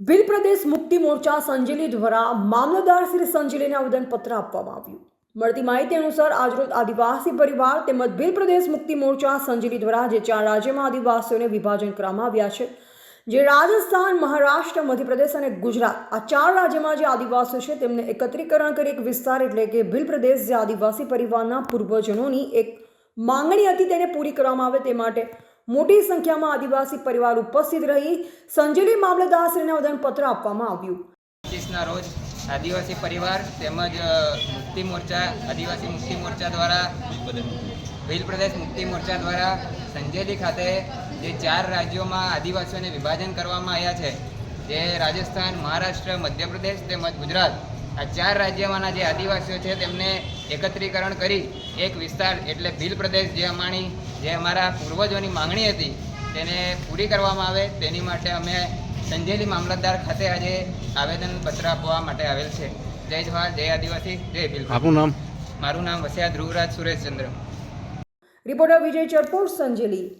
ભીલ પ્રદેશ મુક્તિ મોરચા સંજેલી દ્વારા મામલતદાર શ્રી સંજેલીને આવેદનપત્ર આપવામાં આવ્યું. મળતી માહિતી અનુસાર આજરોજ આદિવાસી પરિવાર તેમજ ભીલ પ્રદેશ મુક્તિ મોરચા સંજેલી દ્વારા જે ચાર રાજ્યમાં આદિવાસીઓને વિભાજન કરવામાં આવ્યા છે, જે રાજસ્થાન, મહારાષ્ટ્ર, મધ્યપ્રદેશ અને ગુજરાત, આ ચાર રાજ્યમાં જે આદિવાસીઓ છે તેમને એકત્રીકરણ કરી એક વિસ્તાર એટલે કે ભીલ પ્રદેશ જે આદિવાસી પરિવારના પૂર્વજનોની એક માંગણી હતી તેને પૂરી કરવામાં આવે તે માટે મોટી સંખ્યામાં આદિવાસી પરિવાર ઉપસ્થિત રહી સંજેલી મામલતદારશ્રીને આવેદનપત્ર આપવામાં આવ્યું. પચીસના રોજ આદિવાસી પરિવાર તેમજ મુક્તિ મોરચા, આદિવાસી મુક્તિ મોરચા દ્વારા ભીલ પ્રદેશ મુક્તિ મોરચા દ્વારા સંજેલી ખાતે જે ચાર રાજ્યોમાં આદિવાસીઓને વિભાજન કરવામાં આવ્યા છે, જે રાજસ્થાન, મહારાષ્ટ્ર, મધ્યપ્રદેશ તેમજ ગુજરાત, આ ચાર રાજ્યમાંના જે આદિવાસીઓ છે તેમને એકત્રીકરણ કરી એક વિસ્તાર એટલે ભીલ પ્રદેશ જે અમારી જે અમારા પૂર્વજોની માંગણી હતી તેને પૂરી કરવામાં આવે. તેની માટે અમે સંજેલી મામલતદાર ખાતે આજે આવેદનપત્ર આપવા માટે આવેલ છે. જય જવાહર જય આદિવાસી જય ભીલ આપનું નામ? મારું નામ વસ્યા ધ્રુવરાજ સુરેશચંદ્ર. રિપોર્ટર વિજય ચરપોટ સંજેલી.